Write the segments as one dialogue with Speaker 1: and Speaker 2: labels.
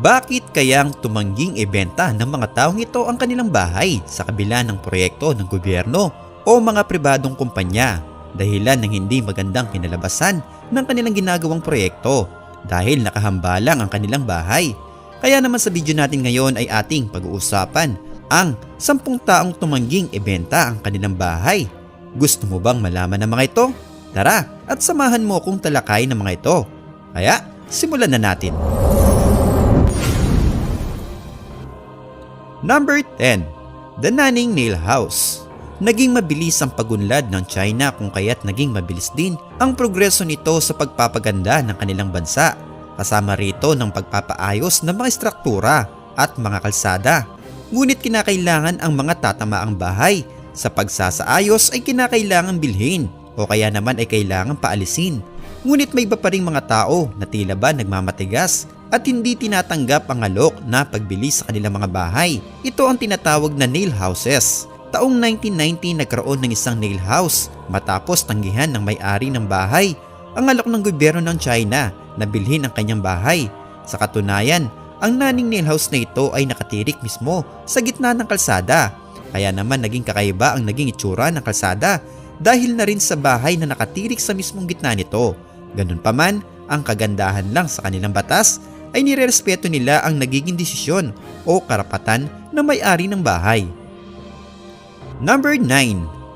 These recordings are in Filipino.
Speaker 1: Bakit kayang tumangging ibenta ng mga taong ito ang kanilang bahay sa kabila ng proyekto ng gobyerno o mga pribadong kumpanya dahilan ng hindi magandang kinalabasan ng kanilang ginagawang proyekto dahil nakahambalang ang kanilang bahay. Kaya naman sa video natin ngayon ay ating pag-uusapan ang 10 taong tumangging ibenta ang kanilang bahay. Gusto mo bang malaman ng mga ito? Tara at samahan mo akong talakay ng mga ito. Kaya simulan na natin. Number 10. The Nanning Nail House Naging mabilis ang pagunlad ng China kung kaya't naging mabilis din ang progreso nito sa pagpapaganda ng kanilang bansa kasama rito ng pagpapaayos ng mga struktura at mga kalsada. Ngunit kinakailangan ang mga tatamaang bahay sa pagsasaayos ay kinakailangan bilhin o kaya naman ay kailangan paalisin. Ngunit may iba pa ring mga tao na tila ba nagmamatigas at hindi tinatanggap ang alok na pagbili sa kanilang mga bahay. Ito ang tinatawag na nail houses. Taong 1990 nagkaroon ng isang nail house matapos tanggihan ng may-ari ng bahay ang alok ng gobyerno ng China na bilhin ang kanyang bahay. Sa katunayan, ang naning nail house na ito ay nakatirik mismo sa gitna ng kalsada. Kaya naman naging kakaiba ang naging itsura ng kalsada dahil na rin sa bahay na nakatirik sa mismong gitna nito. Ganun pa man, ang kagandahan lang sa kanilang batas ay nirerespeto nila ang nagiging desisyon o karapatan ng may-ari ng bahay. Number 9.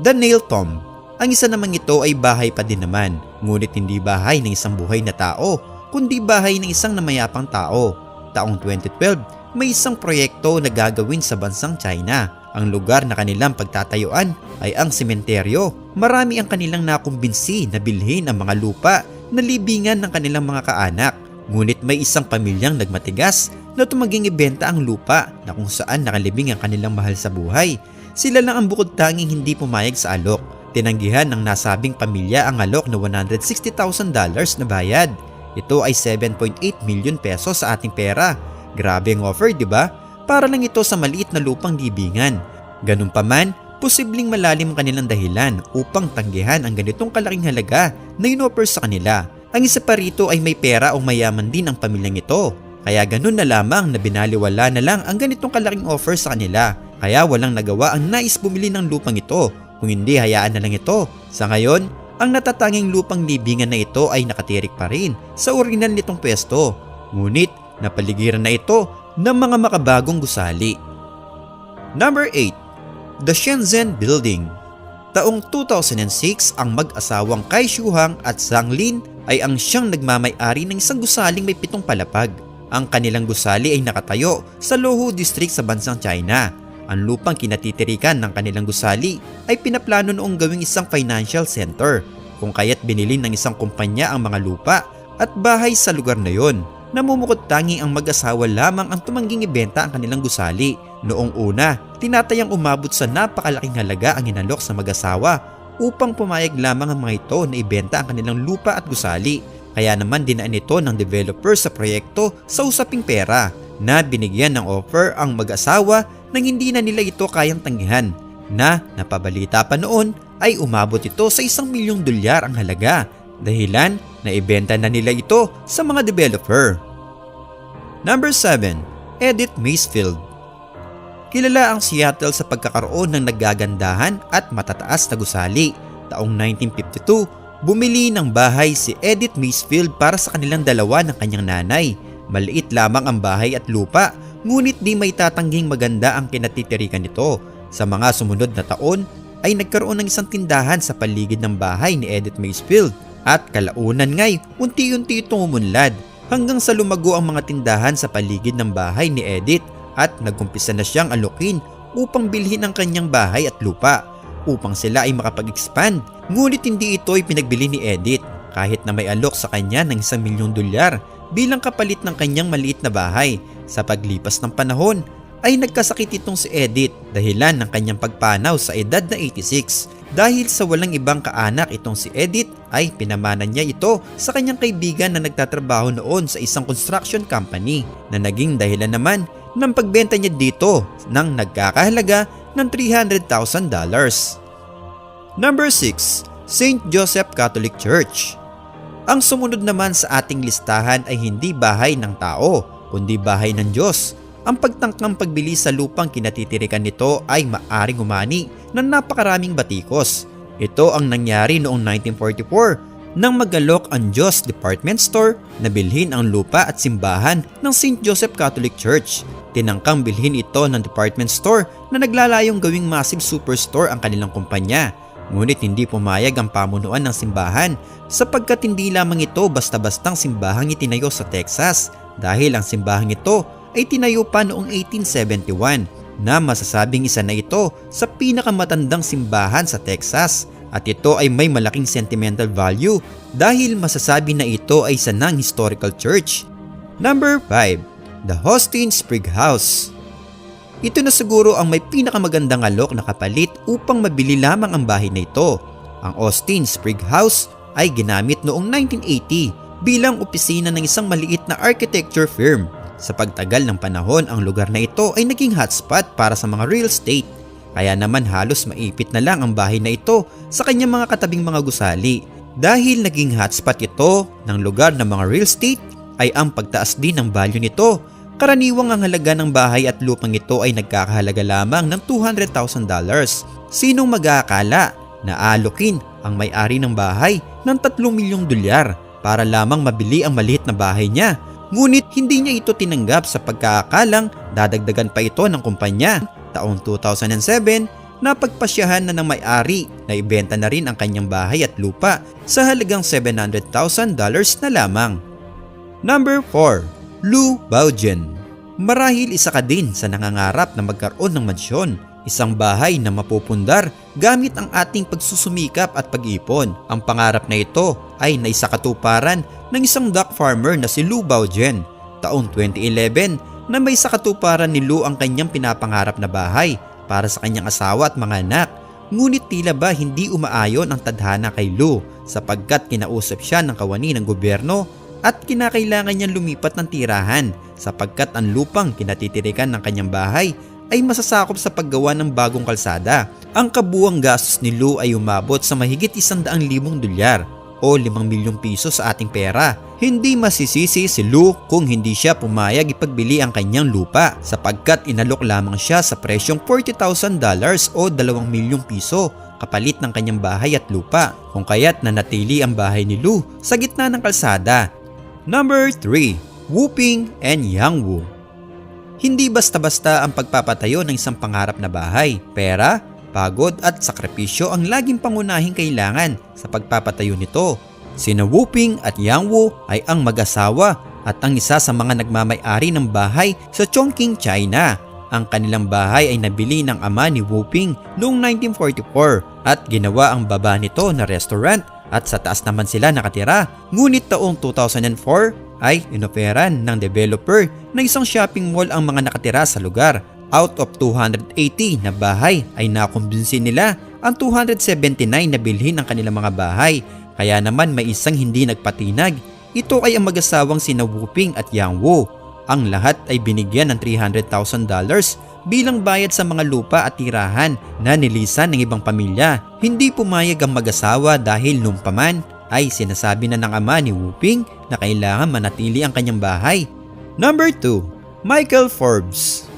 Speaker 1: The Nail Tomb Ang isa namang ito ay bahay pa din naman, ngunit hindi bahay ng isang buhay na tao, kundi bahay ng isang namayapang tao. Taong 2012, may isang proyekto na gagawin sa bansang China. Ang lugar na kanilang pagtatayuan ay ang sementeryo. Marami ang kanilang nakumbinsi na bilhin ang mga lupa na libingan ng kanilang mga kaanak. Ngunit may isang pamilyang nagmatigas na tumaging ibenta ang lupa na kung saan nakalibing ang kanilang mahal sa buhay. Sila lang ang bukod tanging hindi pumayag sa alok. Tinanggihan ng nasabing pamilya ang alok na $160,000 na bayad. Ito ay 7.8 million pesos sa ating pera. Grabe ang offer, di ba? Para lang ito sa maliit na lupang libingan. Ganun pa man, posibleng malalim ang kanilang dahilan upang tanggihan ang ganitong kalaking halaga na inoffer sa kanila. Ang isa pa rito ay may pera o mayaman din ang pamilyang ito. Kaya ganun na lamang na binaliwala na lang ang ganitong kalaking offer sa kanila. Kaya walang nagawa ang nais bumili ng lupang ito. Kung hindi, hayaan na lang ito. Sa ngayon, ang natatanging lupang libingan na ito ay nakatirik pa rin sa original nitong pwesto. Ngunit, napaligiran na ito ng mga makabagong gusali. Number 8. The Shenzhen Building Taong 2006, ang mag-asawang Kai Shuhang at Zhang Lin ay ang siyang nagmamay-ari ng isang gusaling may pitong palapag. Ang kanilang gusali ay nakatayo sa Lohu District sa bansang China. Ang lupang kinatitirikan ng kanilang gusali ay pinaplano noong gawing isang financial center kung kaya't binili ng isang kumpanya ang mga lupa at bahay sa lugar na yon. Namumukod tangi ang mag-asawa lamang ang tumangging ibenta ang kanilang gusali. Noong una, tinatayang umabot sa napakalaking halaga ang inalok sa mag-asawa upang pumayag lamang ang mga ito na ibenta ang kanilang lupa at gusali. Kaya naman dinaan ito ng developer sa proyekto sa usaping pera na binigyan ng offer ang mag-asawa nang hindi na nila ito kayang tanggihan na napabalita pa noon ay umabot ito sa isang milyong dolyar ang halaga dahilan na ibenta na nila ito sa mga developer. Number 7. Edith Macefield Kilala ang Seattle sa pagkakaroon ng nagagandahan at matataas na gusali. Taong 1952, bumili ng bahay si Edith Macefield para sa kanilang dalawa ng kanyang nanay. Maliit lamang ang bahay at lupa, ngunit di may tatangging maganda ang kinatitirikan nito. Sa mga sumunod na taon, ay nagkaroon ng isang tindahan sa paligid ng bahay ni Edith Macefield at kalaunan nga'y unti-unti itong umunlad hanggang sa lumago ang mga tindahan sa paligid ng bahay ni Edith at nagkumpisa na siyang alukin upang bilhin ang kanyang bahay at lupa upang sila ay makapag-expand. Ngunit hindi ito ay pinagbili ni Edith kahit na may alok sa kanya ng isang milyong dolyar bilang kapalit ng kanyang maliit na bahay. Sa paglipas ng panahon ay nagkasakit itong si Edith dahilan ng kanyang pagpanaw sa edad na 86. Dahil sa walang ibang kaanak itong si Edith ay pinamana niya ito sa kanyang kaibigan na nagtatrabaho noon sa isang construction company na naging dahilan naman ng pagbenta niya dito ng nagkakahalaga ng $300,000. Number 6. St. Joseph Catholic Church Ang sumunod naman sa ating listahan ay hindi bahay ng tao, kundi bahay ng Diyos. Ang pagtangkang pagbili sa lupang kinatitirikan nito ay maaring umani ng napakaraming batikos. Ito ang nangyari noong 1944 nang magalok ang Diyos Department Store na bilhin ang lupa at simbahan ng St. Joseph Catholic Church. Tinangkang bilhin ito ng department store na naglalayong gawing massive superstore ang kanilang kumpanya. Ngunit hindi pumayag ang pamunuan ng simbahan sapagkat hindi lamang ito basta-bastang simbahang itinayo sa Texas dahil ang simbahang ito ay tinayo pa noong 1871 na masasabing isa na ito sa pinakamatandang simbahan sa Texas at ito ay may malaking sentimental value dahil masasabi na ito ay isa historical church. Number 5. The Hostin Sprig House Ito na siguro ang may pinakamagandang alok na kapalit upang mabili lamang ang bahay na ito. Ang Austin Sprig House ay ginamit noong 1980 bilang opisina ng isang maliit na architecture firm. Sa pagtagal ng panahon, ang lugar na ito ay naging hotspot para sa mga real estate. Kaya naman halos maipit na lang ang bahay na ito sa kanyang mga katabing mga gusali. Dahil naging hotspot ito ng lugar ng mga real estate ay ang pagtaas din ng value nito. Karaniwang ang halaga ng bahay at lupang ito ay nagkakahalaga lamang ng $200,000. Sinong mag-aakala na alokin ang may-ari ng bahay ng 3 milyong dolyar para lamang mabili ang maliit na bahay niya Ngunit hindi niya ito tinanggap sa pagkakalang dadagdagan pa ito ng kumpanya. Taong 2007, napagpasyahan na ng may-ari na ibenta na rin ang kanyang bahay at lupa sa halagang $700,000 na lamang. Number 4. Lou Baojian Marahil isa ka din sa nangangarap na magkaroon ng mansyon isang bahay na mapupundar gamit ang ating pagsusumikap at pag-ipon. Ang pangarap na ito ay naisakatuparan ng isang duck farmer na si Lou Baojian taong 2011 na may sakatuparan ni Lou ang kanyang pinapangarap na bahay para sa kanyang asawa at mga anak. Ngunit tila ba hindi umaayon ang tadhana kay Lou sapagkat kinausap siya ng kawani ng gobyerno at kinakailangan niyang lumipat ng tirahan sapagkat ang lupang kinatitirikan ng kanyang bahay ay masasakop sa paggawa ng bagong kalsada. Ang kabuang gastos ni Lou ay umabot sa mahigit 100,000 dolyar o 5 milyong piso sa ating pera. Hindi masisisi si Lou kung hindi siya pumayag ipagbili ang kanyang lupa sapagkat inalok lamang siya sa presyong $40,000 o 2 milyong piso kapalit ng kanyang bahay at lupa kung kaya't nanatili ang bahay ni Lou sa gitna ng kalsada. Number 3. Whooping and Yangwu Hindi basta-basta ang pagpapatayo ng isang pangarap na bahay. Pera, pagod at sakripisyo ang laging pangunahing kailangan sa pagpapatayo nito. Sina Wuping at Yang Wu ay ang mag-asawa at ang isa sa mga nagmamay-ari ng bahay sa Chongqing, China. Ang kanilang bahay ay nabili ng ama ni Wuping noong 1944 at ginawa ang baba nito na restaurant at sa taas naman sila nakatira. Ngunit taong 2004 ay inoferan ng developer na isang shopping mall ang mga nakatira sa lugar. Out of 280 na bahay ay nakumbinsi nila ang 279 na bilhin ng kanilang mga bahay. Kaya naman may isang hindi nagpatinag. Ito ay ang mag-asawang sina Wuping at Yang Wu. Ang lahat ay binigyan ng $300,000 bilang bayad sa mga lupa at tirahan na nilisan ng ibang pamilya. Hindi pumayag ang mag-asawa dahil nung paman ay sinasabi na ng ama ni Wuping na kailangan manatili ang kanyang bahay. Number 2. Michael Forbes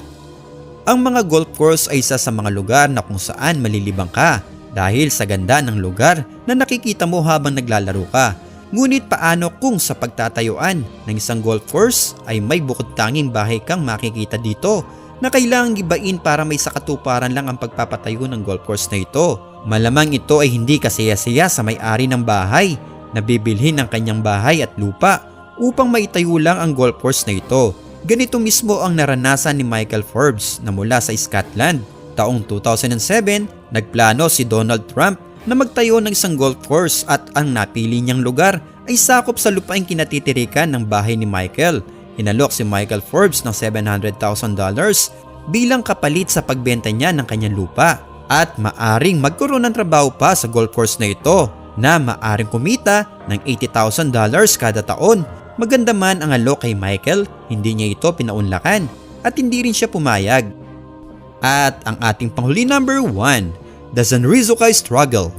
Speaker 1: Ang mga golf course ay isa sa mga lugar na kung saan malilibang ka dahil sa ganda ng lugar na nakikita mo habang naglalaro ka. Ngunit paano kung sa pagtatayuan ng isang golf course ay may bukod tanging bahay kang makikita dito na kailangang gibain para may sakatuparan lang ang pagpapatayo ng golf course na ito. Malamang ito ay hindi kasaya-saya sa may-ari ng bahay na bibilhin ang kanyang bahay at lupa upang maitayo lang ang golf course na ito. Ganito mismo ang naranasan ni Michael Forbes na mula sa Scotland. Taong 2007, nagplano si Donald Trump na magtayo ng isang golf course at ang napili niyang lugar ay sakop sa lupaing kinatitirikan ng bahay ni Michael. Inalok si Michael Forbes ng $700,000 bilang kapalit sa pagbenta niya ng kanyang lupa at maaring magkaroon ng trabaho pa sa golf course na ito na maaring kumita ng $80,000 kada taon. Maganda man ang alok kay Michael, hindi niya ito pinaunlakan at hindi rin siya pumayag. At ang ating panghuli number 1, the Zanrizuka Struggle.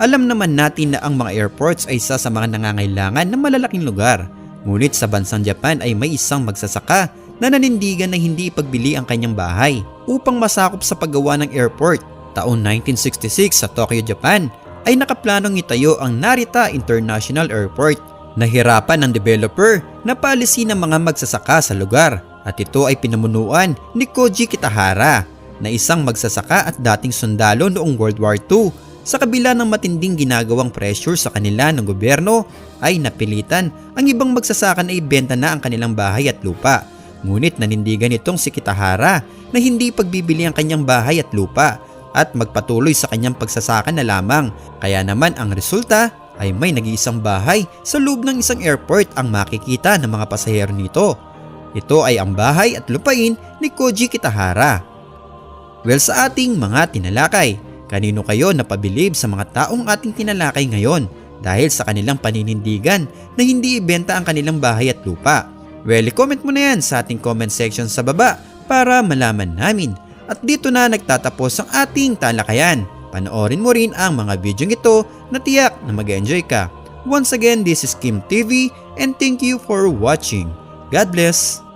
Speaker 1: Alam naman natin na ang mga airports ay isa sa mga nangangailangan ng malalaking lugar. Ngunit sa bansang Japan ay may isang magsasaka na nanindigan na hindi ipagbili ang kanyang bahay upang masakop sa paggawa ng airport. Taon 1966 sa Tokyo, Japan ay nakaplanong itayo ang Narita International Airport. Nahirapan ng developer na paalisin ang mga magsasaka sa lugar at ito ay pinamunuan ni Koji Kitahara na isang magsasaka at dating sundalo noong World War II. Sa kabila ng matinding ginagawang pressure sa kanila ng gobyerno ay napilitan ang ibang magsasaka na ibenta na ang kanilang bahay at lupa. Ngunit nanindigan itong si Kitahara na hindi pagbibili ang kanyang bahay at lupa at magpatuloy sa kanyang pagsasaka na lamang. Kaya naman ang resulta ay may nag-iisang bahay sa loob ng isang airport ang makikita ng mga pasahero nito. Ito ay ang bahay at lupain ni Koji Kitahara. Well sa ating mga tinalakay, kanino kayo napabilib sa mga taong ating tinalakay ngayon dahil sa kanilang paninindigan na hindi ibenta ang kanilang bahay at lupa? Well, comment mo na yan sa ating comment section sa baba para malaman namin. At dito na nagtatapos ang ating talakayan. Panoorin mo rin ang mga video ito na tiyak na mag-enjoy ka. Once again, this is Kim TV and thank you for watching. God bless!